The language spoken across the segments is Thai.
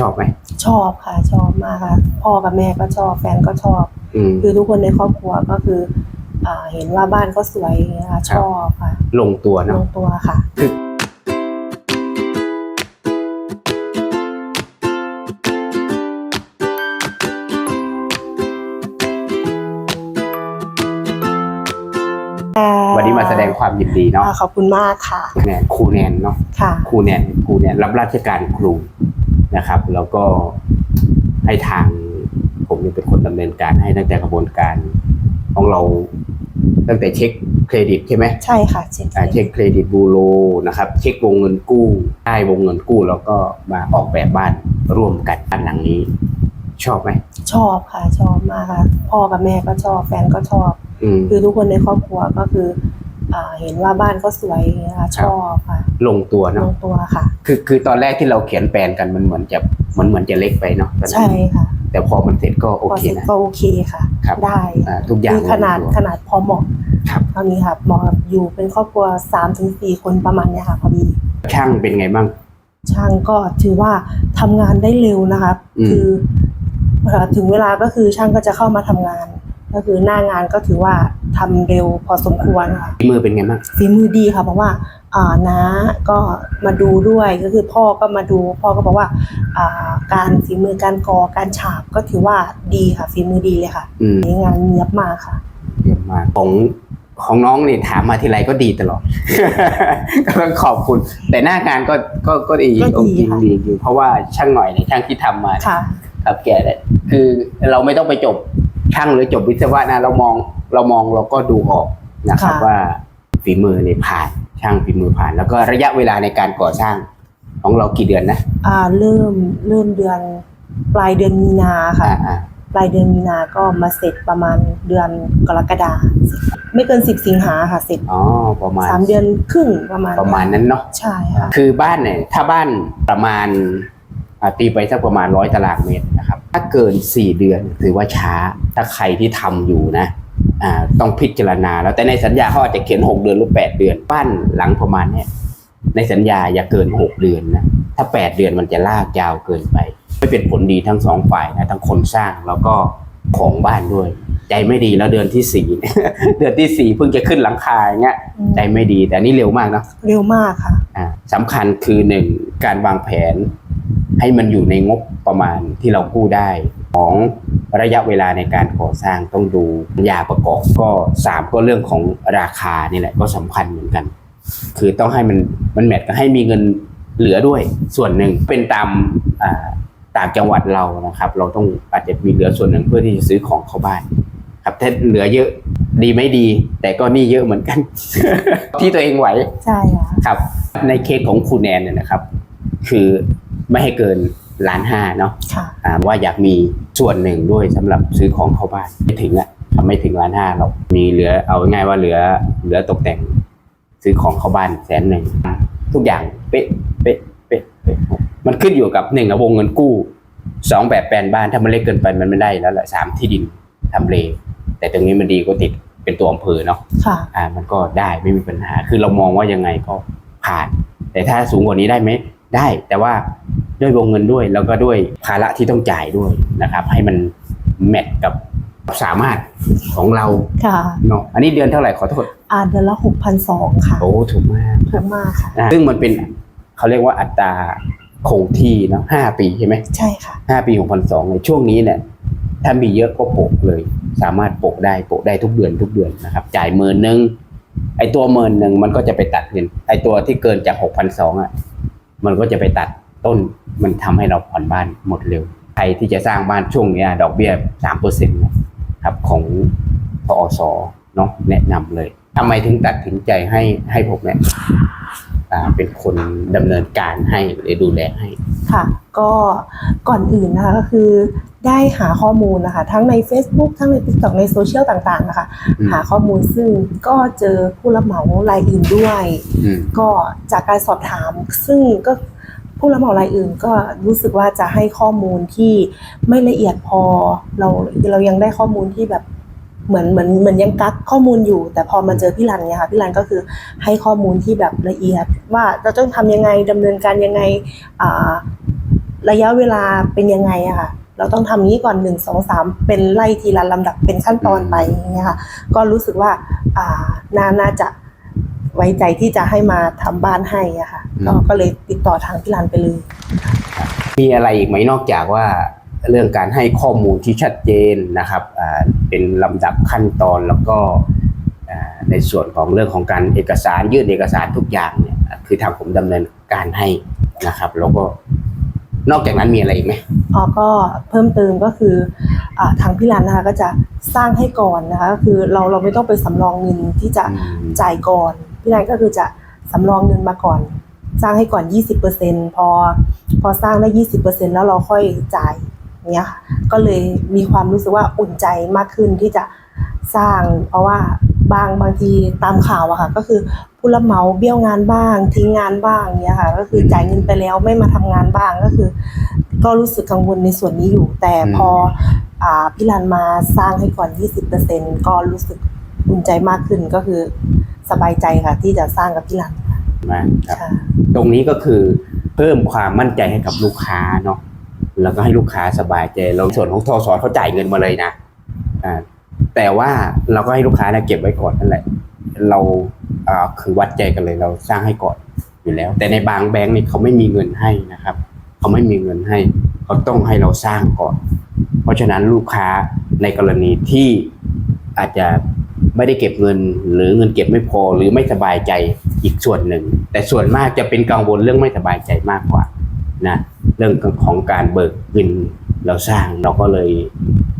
ชอบไหมชอบค่ะ ชอบมากค่ะ พ่อกับแม่ก็ชอบแฟนก็ชอบ อืมคือทุกคนในครอบครัวก็คืออ่าเห็นว่าบ้านก็สวยอย่างเงี้ยค่ะชอบค่ะลงตัวลเนาะงตัวค่ะ วันนี้มาแสดงความยินดีเนาะอ่าขอบคุณมากค่ะ แนนครูแนนเนาะค่ะ ครูแนนครูแนนรับราชการครู นะครับ แล้วก็ให้ทางผมนี่เป็นคนดำเนินการให้ตั้งแต่กระบวนการของเราตั้งแต่เช็คเครดิตใช่ไหมใช่ค่ะเช็คอ่าเช็คเครดิตบูโรนะครับ เช็ควงเงินกู้ได้วงเงินกู้แล้วก็มาออกแบบบ้านร่วมกันบ้านหลังนี้ ชอบไหมชอบค่ะ ชอบมากค่ะพ่อกับแม่ก็ชอบแฟนก็ชอบอืมคือทุกคนในครอบครัวก็คืออ่าเห็นว่าบ้านก็สวยอย่างเงี้ยค่ะชอบค่ะ ลงตัวลเนาะงตัวค่ะ คือคือตอนแรกที่เราเขียนแปลนกันมันเหมือนจะมันเหมือนจะเล็กไปเนาะตอนนั้นใช่ค่ะแต่พอมันเสร็จก็โอพอเคเสร็จนะ ก็โอเคค่ะ ครับ ได้อ่าทุกอย่างคือขนาดลงตัว ขนาดพอเหมาะครับ เท่านี้ค่ะเหมาะกับอยู่เป็นครอบครัวสามถึงสี่คนประมาณเนี้ยค่ะพอดี ช่างเป็นไงบ้าง ช่างก็ถือว่าทำงานได้เร็วนะครับอืม คือเอ่อถึงเวลาก็คือช่างก็จะเข้ามาทำงาน ก็คือหน้างานก็ถือว่าทำเร็วพอสมควรค่ะฝีมือเป็นไงบ้าง ฝีมือดีค่ะเพราะว่าอ่า น้าก็มาดูด้วยก็คือพ่อก็มาดูพ่อก็บอกว่าอ่าการฝีมือการกอการฉาบก็ถือว่าดีค่ะฝีมือดีเลยค่ะอืม งานเนียบมากค่ะ เยี่ยมมากของของน้องนี่ถามมาทีไรก็ดีตลอด ก็ต้องขอบคุณ แต่หน้างานก็ก็ก็ดีก็ดีดีค่ะ ดีอยู่เพราะว่าช่างหน่อยในยช่างที่ทำมาค่ะ ครับแกเนี่ยคือเราไม่ต้องไปจบช่างหรือจบวิศวะนะเรามองเรามองเราก็ดูออกนะครับค่ะ ว่าฝีมือเนี่ยผ่าน ช่างฝีมือผ่าน แล้วก็ระยะเวลาในการก่อสร้างของเรากี่เดือนนะอ่าเริ่มเริ่มเดือนปลายเดือนมีนาค่ะ อ่าอ่าปลายเดือนมีนาก็มาเสร็จประมาณเดือนกรกฎาไม่เกินสิบสิงหาค่ะเสร็จอ๋อประมาณสามเดือนครึ่งประมาณประมาณนั้นเนาะ ใช่ค่ะ คือบ้านเนี่ยถ้าบ้านประมาณอ่าตีไปสักประมาณร้อยตารางเมตรนะครับ ถ้าเกินสี่เดือนถือว่าช้าถ้าใครที่ทำอยู่นะอ่า ต้องพิจารณา แล้วแต่ในสัญญาเขาอาจจะเขียนหกเดือนหรือแปดเดือนบ้านหลังประมาณเนี้ยในสัญญาอย่าเกินหกเดือนนะถ้าแปดเดือนมันจะลากยาวเกินไป ไม่เป็นผลดีทั้งสองฝ่ายนะทั้งคนสร้างแล้วก็ของบ้านด้วย ใจไม่ดีแล้วเดือนที่สี่เดือนที่สี่เพิ่งจะขึ้นหลังคาอย่างเงี้ยอืมใจไม่ดีแต่นี่เร็วมากเนอะเร็วมากค่ะอ่าสำคัญคือหนึ่งการวางแผน ให้มันอยู่ในงบประมาณที่เรากู้ได้ของ ระยะเวลาในการก่อสร้างต้องดูยาประกอบก็สามก็เรื่องของราคานี่แหละก็สำคัญเหมือนกัน คือต้องให้มันมันแมทก็ให้มีเงินเหลือด้วยส่วนหนึ่งเป็นตามอ่าต่างจังหวัดเรานะครับ เราต้องอาจจะมีเหลือส่วนหนึ่งเพื่อที่จะซื้อของเข้าบ้าน ครับถ้าเหลือเยอะดีไม่ดี แต่ก็หนี่เยอะเหมือนกัน ที่ตัวเองไหวใช่ค่ะครับ ในเคสของครูแนนเนี่ยนะครับ คือไม่ให้เกินล้านห้าเนาะค่ะอ่าว่าอยากมี ส่วนหนึ่งด้วยสำหรับซื้อของเข้าบ้านไม่ถึงอะทำไม่ถึงล้านห้าเรามีเหลือเอาง่ายๆว่าเหลือเหลือตกแต่งซื้อของเข้าบ้านแสนหนึ่งทุกอย่างเป๊ะเป๊ะเป๊ะเป๊ะมันขึ้นอยู่กับหนึ่งอะวงเงินกู้สองแบบแปลนบ้านถ้ามันเล็กเกินไปมันไม่ได้แล้วแหละสามที่ดินทำเล แต่ตรงนี้มันดีก็ติดเป็นตัวอำเภอเนาะค่ะอ่ามันก็ได้ไม่มีปัญหาคือเรามองว่ายังไงก็ผ่าน แต่ถ้าสูงกว่านี้ได้ไหมได้ แต่ว่า ด้วยวงเงินด้วย แล้วก็ด้วยภาระที่ต้องจ่ายด้วยนะครับ ให้มันแมทกับสามารถของเราค่ะเนาะอันนี้เดือนเท่าไหร่ขอโทษอ่าเดือนละหกพันสองค่ะโอ้ถูกมากถูกมากค่ะอ่าซึ่งมันเป็นเขาเรียกว่าอัตราคงที่เนาะห้าปีใช่ไหมใช่ค่ะห้าปีหกพันสองในช่วงนี้เนี่ยถ้ามีเยอะก็โปะเลย สามารถโปะได้โปะได้ทุกเดือนทุกเดือนนะครับ จ่ายหมื่นหนึ่งไอตัวหมื่นหนึ่งมันก็จะไปตัดเงินไอตัวที่เกินจากหกพันสองอะ มันก็จะไปตัด ต้นมันทำให้เราผ่อนบ้านหมดเร็ว ใครที่จะสร้างบ้านช่วงเนี้ยดอกเบี้ยสามเปอร์เซ็นต์ครับของพอสเนาะแนะนำเลยทำไมถึงตัดสินใจให้ให้ผมเนี่ยอ่าเป็นคนดำเนินการให้หรือดูแลให้ ค่ะ ก็ก่อนอื่นนะคะก็คือได้หาข้อมูลนะคะ ทั้งใน Facebook ทั้งใน TikTok ในโซเชียลต่างๆนะคะอืมหาข้อมูลซึ่งก็เจอผู้รับเหมารายอื่นด้วยอืมก็จากการสอบถามซึ่งก็ ผู้รับเหมารายอื่นก็รู้สึกว่าจะให้ข้อมูลที่ไม่ละเอียดพอ เราเรายังได้ข้อมูลที่แบบเหมือนเหมือนเหมือนยังกักข้อมูลอยู่ แต่พอมาเจอพี่รันเนี่ยค่ะพี่รันก็คือให้ข้อมูลที่แบบละเอียด ว่าเราต้องทำยังไงดำเนินการยังไงระยะเวลาเป็นยังไงอะค่ะเราต้องทำนี้ก่อนหนึ่งสองสามเป็นไล่ทีละลำดับเป็นขั้นตอนไปอย่างเงี้ยค่ะก็รู้สึกว่าอ่านาน่าจะ ไว้ใจที่จะให้มาทำบ้านให้อะค่ะก็ก็เลยติดต่อทางพี่รันไปเลยมีอะไรอีกไหมนอกจากว่าเรื่องการให้ข้อมูลที่ชัดเจนนะครับอ่าเป็นลำดับขั้นตอนแล้วก็อ่าในส่วนของเรื่องของการเอกสารยื่นเอกสารทุกอย่างเนี่ยคือทางผมดำเนินการให้นะครับแล้วก็นอกจากนั้นมีอะไรอีกไหมอ๋อก็เพิ่มเติมก็คืออาทางพี่รันนะคะก็จะสร้างให้ก่อนนะคะก็คือเราเราไม่ต้องไปสำรองเงินที่จะอืมจ่ายก่อน พี่รันก็คือจะสำรองเงินมาก่อน สร้างให้ก่อน 20%พอพอสร้างได้ 20%แล้วเราค่อยจ่ายเนี้ยค่ะก็เลยมีความรู้สึกว่าอุ่นใจมากขึ้นที่จะสร้าง เพราะว่าบางบางทีตามข่าวอะค่ะ ก็คือผู้รับเหมาเบี้ยวงานบ้าง ทิ้งงานบ้างเนี้ยค่ะ ก็คือจ่ายเงินไปแล้วไม่มาทำงานบ้างก็คือ ก็รู้สึกกังวลในส่วนนี้อยู่ แต่พออ่าพี่รันมาสร้างให้ก่อน 20%ก็รู้สึกอุ่นใจมากขึ้นก็คือ สบายใจค่ะ ที่จะสร้างกับพี่รันนะครับค่ะ ตรงนี้ก็คือเพิ่มความมั่นใจให้กับลูกค้าเนาะแล้วก็ให้ลูกค้าสบายใจเราส่วนของทอสอเขาจ่ายเงินมาเลยนะอ่าแต่ว่าเราก็ให้ลูกค้านะเก็บไว้ก่อนนั่นแหละ เราอ่าคือวัดใจกันเลยเราสร้างให้ก่อนอยู่แล้ว แต่ในบางแบงก์นี่เขาไม่มีเงินให้นะครับ เขาไม่มีเงินให้ เขาต้องให้เราสร้างก่อน เพราะฉะนั้นลูกค้าในกรณีที่อาจจะ ไม่ได้เก็บเงิน หรือเงินเก็บไม่พอหรือไม่สบายใจอีกส่วนหนึ่ง แต่ส่วนมากจะเป็นกังวลเรื่องไม่สบายใจมากกว่านะเรื่องของการเบิกเงินเราสร้างเราก็เลย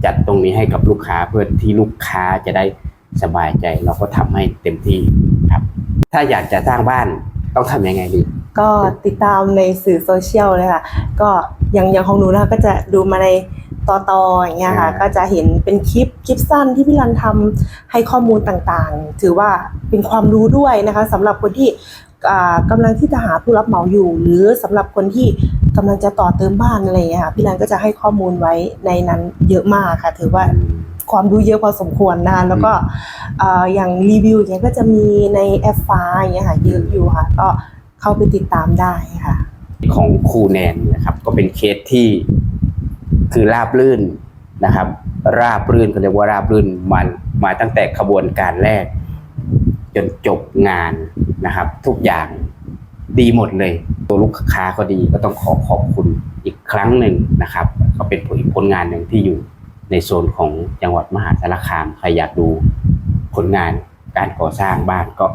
จัดตรงนี้ให้กับลูกค้าเพื่อที่ลูกค้าจะได้สบายใจเราก็ทำให้เต็มที่ครับ ถ้าอยากจะสร้างบ้านต้องทำยังไงดี ก็ติดตามในสื่อโซเชียลเลยค่ะ ก็อย่างอย่างของหนูนะคะก็จะดูมาใน ต่อตออย่างเงี้ยค่ะอ่าก็จะเห็นเป็นคลิปคลิปสั้นที่พี่รันทำให้ข้อมูลต่างๆ ถือว่าเป็นความรู้ด้วยนะคะสำหรับคนที่อ่ากำลังที่จะหาผู้รับเหมาอยู่ หรือสำหรับคนที่กำลังจะต่อเติมบ้านอะไรอย่างเงี้ยค่ะพี่รันก็จะให้ข้อมูลไว้ในนั้นเยอะมากค่ะ ถือว่าความรู้เยอะพอสมควรนะคะแล้วก็เอ่ออย่างรีวิวอย่างเงี้ยก็จะมีในแอปฟ้าอย่างเงี้ยค่ะเยอะอยู่ค่ะ ก็เข้าไปติดตามได้ค่ะ ของครูแนนนะครับ ก็เป็นเคสที่ คือราบรื่นนะครับ ราบรื่นเขาเรียกว่าราบรื่นมันมาตั้งแต่ขบวนการแรก จนจบงานนะครับ ทุกอย่างดีหมดเลย ตัวลูกค้าก็ดีก็ต้องขอขอบคุณอีกครั้งหนึ่งนะครับ ก็เป็นผลผลงานหนึ่งที่อยู่ในโซนของจังหวัดมหาสารคามใครอยากดูผลงานการก่อสร้างบ้านก็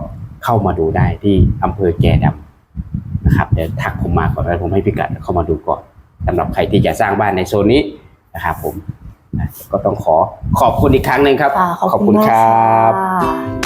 เข้ามาดูได้ที่อำเภอแก่ดำนะครับเดี๋ยวทักผมมาก่อนแล้วผมให้พิกัดเข้ามาดูก่อน สำหรับใครที่จะสร้างบ้านในโซนนี้นะครับผมนะก็ต้องขอขอบคุณอีกครั้งหนึ่งครับค่ะขอบคุณมากครับค่ะ